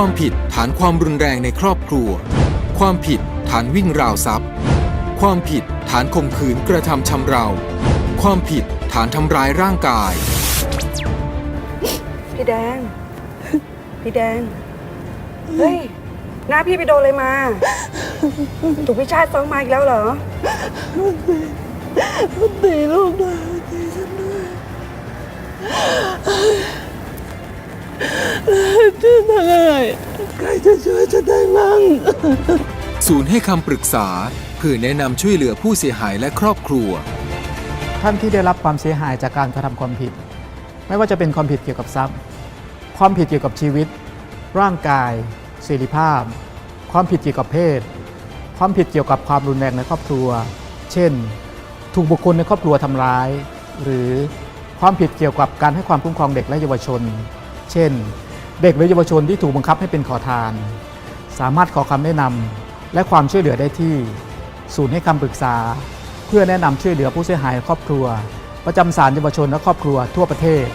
ความผิดฐานความรุนแรงในครอบครัว ความผิดฐานวิ่งราวทรัพย์ ความผิดฐานข่มขืนกระทำชำเรา ความผิดฐานทำร้ายร่างกาย พี่แดง พี่แดง เฮ้ย หน้าพี่ไปโดนเลยมา ถูกพี่ชาติฟ้องมาอีกแล้วเหรอตีลูกด้วย จะทำยังไงใครจะช่วยฉันได้มั่งศูนย์ให้คำปรึกษาเพื่อแนะนำช่วยเหลือผู้เสียหายและครอบครัว ท่านที่ได้รับความเสียหายจากการกระทำความผิด ไม่ว่าจะเป็นความผิดเกี่ยวกับทรัพย์ ความผิดเกี่ยวกับชีวิต ร่างกายเสรีภาพ ความผิดเกี่ยวกับเพศ ความผิดเกี่ยวกับความรุนแรงในครอบครัว เช่น ถูกบุคคลในครอบครัวทำร้าย หรือความผิดเกี่ยวกับการให้ความคุ้มครองเด็กและเยาวชน เช่น เด็กหรือเยาวชนที่ถูกบังคับให้เป็นขอทาน สามารถขอคำแนะนำและความช่วยเหลือได้ที่ ศูนย์ให้คำปรึกษา เพื่อแนะนำช่วยเหลือผู้เสียหายครอบครัว ประจำศาลเยาวชนและครอบครัวทั่วประเทศ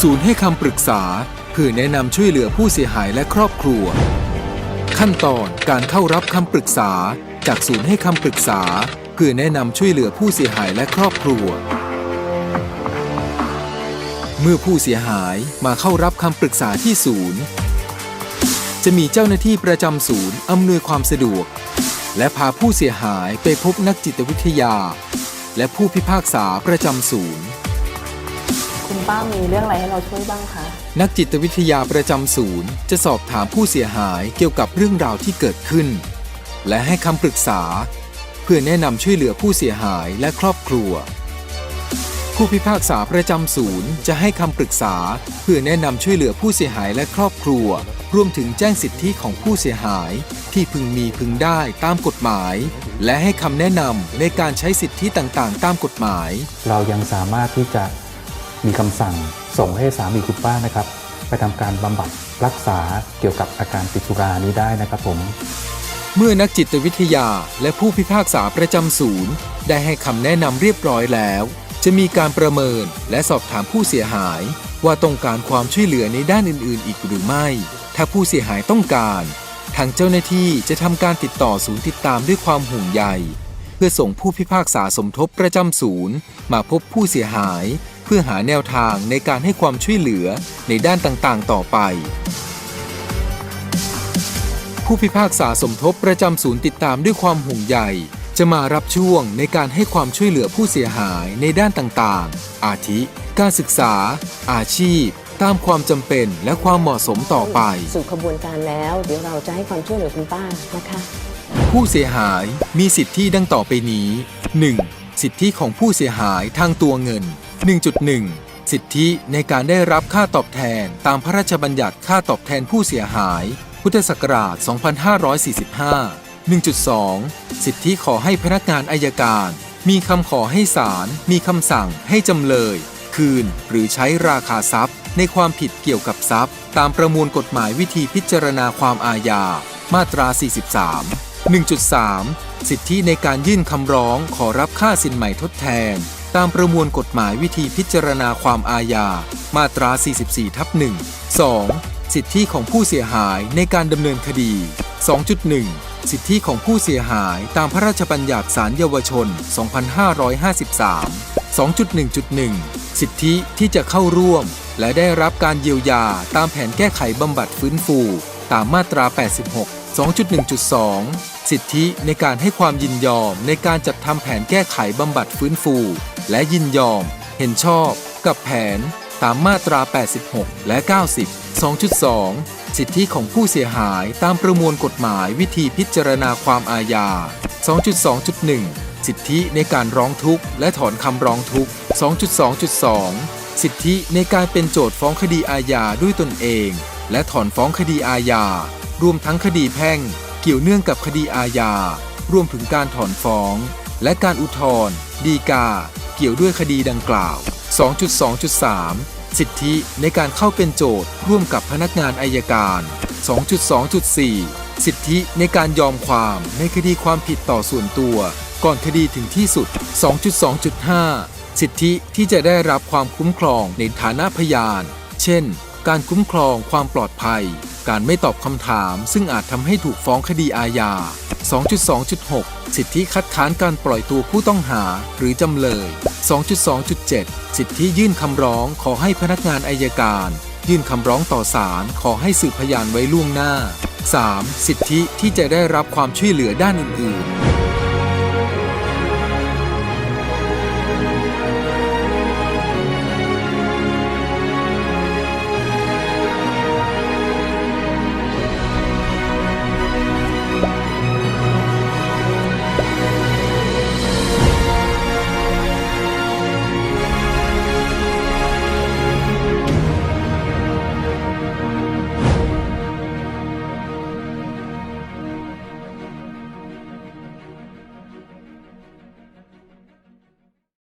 ศูนย์ให้คำปรึกษาเพื่อแนะนำช่วยเหลือผู้เสียหายและครอบครัว ขั้นตอนการเข้ารับคำปรึกษา จากศูนย์ให้คำปรึกษา เพื่อแนะนำช่วยเหลือผู้เสียหายและครอบครัว เมื่อผู้เสียหายมาเข้ารับคำปรึกษาที่ศูนย์ จะมีเจ้าหน้าที่ประจำศูนย์อำนวยความสะดวก และพาผู้เสียหายไปพบนักจิตวิทยา และผู้พิพากษาประจำศูนย์ คุณป้ามีเรื่องอะไรให้เราช่วยบ้างคะ นักจิตวิทยาประจำศูนย์ จะสอบถามผู้เสียหายเกี่ยวกับเรื่องราวที่เกิดขึ้น และให้คำปรึกษา เพื่อแนะนำช่วยเหลือผู้เสียหายและครอบครัว ผู้พิพากษาประจำศูนย์จะให้คำปรึกษา เพื่อแนะนำช่วยเหลือผู้เสียหายและครอบครัว รวมถึงแจ้งสิทธิของผู้เสียหาย ที่พึงมีพึงได้ตามกฎหมาย และให้คำแนะนำในการใช้สิทธิต่างๆ ตามกฎหมาย เรายังสามารถที่จะมีคำสั่งส่งให้สามีคุณป้านะครับ ไปทำการบำบัดรักษาเกี่ยวกับอาการติดสุรานี้ได้นะครับผมเมื่อนักจิตวิทยาและผู้พิพากษาประจำศูนย์ ได้ให้คำแนะนำเรียบร้อยแล้ว จะมีการประเมินและสอบถามผู้เสียหาย ว่าต้องการความช่วยเหลือในด้านอื่น ๆ อีกหรือไม่ ถ้าผู้เสียหายต้องการ ทางเจ้าหน้าที่จะทำการติดต่อศูนย์ติดตามด้วยความห่วงใย เพื่อส่งผู้พิพากษาสมทบประจำศูนย์ มาพบผู้เสียหาย เพื่อหาแนวทางในการให้ความช่วยเหลือในด้านต่าง ๆ ต่อไป ผู้พิพากษาสมทบประจำศูนย์ติดตามด้วยความห่วงใย จะมารับช่วงในการให้ความช่วยเหลือผู้เสียหายในด้านต่างๆ อาทิ การศึกษา อาชีพ ตามความจำเป็นและความเหมาะสมต่อไป สู่ขบวนการแล้ว เดี๋ยวเราจะให้ความช่วยเหลือคุณป้านะคะ ผู้เสียหายมีสิทธิดังต่อไปนี้ 1. สิทธิของผู้เสียหายทางตัวเงิน 1.1 สิทธิในการได้รับค่าตอบแทนตามพระราชบัญญัติค่าตอบแทนผู้เสียหาย พุทธศักราช 2545 1.2 สิทธิขอให้พนักงานอายการ มีคำขอให้ศาลมีคำสั่งให้จำเลย คืนหรือใช้ราคาทรัพย์ ในความผิดเกี่ยวกับทรัพย์ ตามประมวลกฎหมายวิธีพิจารณาความอาญา มาตรา 43 1.3 สิทธิในการยื่นคำร้องขอรับค่าสินใหม่ทดแทน ตามประมวลกฎหมายวิธีพิจารณาความอาญา มาตรา 44ทับ1 2. สิทธิของผู้เสียหายในการดำเนินคดี 2.1 สิทธิของผู้เสียหายตามพระราชบัญญัติศาลเยาวชน 2553 2.1.1 สิทธิที่จะเข้าร่วม และได้รับการเยียวยาตามแผนแก้ไขบำบัดฟื้นฟู ตามมาตรา 86 2.1.2 สิทธิในการให้ความยินยอมในการจัดทำแผนแก้ไขบำบัดฟื้นฟู และยินยอม เห็นชอบ กับแผน ตามมาตรา 86 และ 90 2.2 สิทธิของผู้เสียหายตามประมวลกฎหมายวิธีพิจารณาความอาญา 2.2.1 สิทธิในการร้องทุกข์และถอนคำร้องทุกข์ 2.2.2 สิทธิในการเป็นโจทย์ฟ้องคดีอาญาด้วยตนเอง และถอนฟ้องคดีอาญา รวมทั้งคดีแพ่ง เกี่ยวเนื่องกับคดีอาญา รวมถึงการถอนฟ้อง และการอุทธรณ์ดีกา เกี่ยวด้วยคดีดังกล่าว 2.2.3 สิทธิในการเข้าเป็นโจทย์ร่วมกับพนักงานอายการ 2.2.4 สิทธิในการยอมความในคดีความผิดต่อส่วนตัว ก่อนคดีถึงที่สุด 2.2.5 สิทธิที่จะได้รับความคุ้มครองในฐานะพยาน เช่น การคุ้มครองความปลอดภัย การไม่ตอบคำถามซึ่งอาจทำให้ถูกฟ้องคดีอาญา 2.2.6 สิทธิคัดค้านการปล่อยตัวผู้ต้องหาหรือจำเลย 2.2.7 สิทธิยื่นคำร้องขอให้พนักงานอายการ ยื่นคำร้องต่อศาลขอให้สืบพยานไว้ล่วงหน้า 3. สิทธิที่จะได้รับความช่วยเหลือด้านอื่นๆ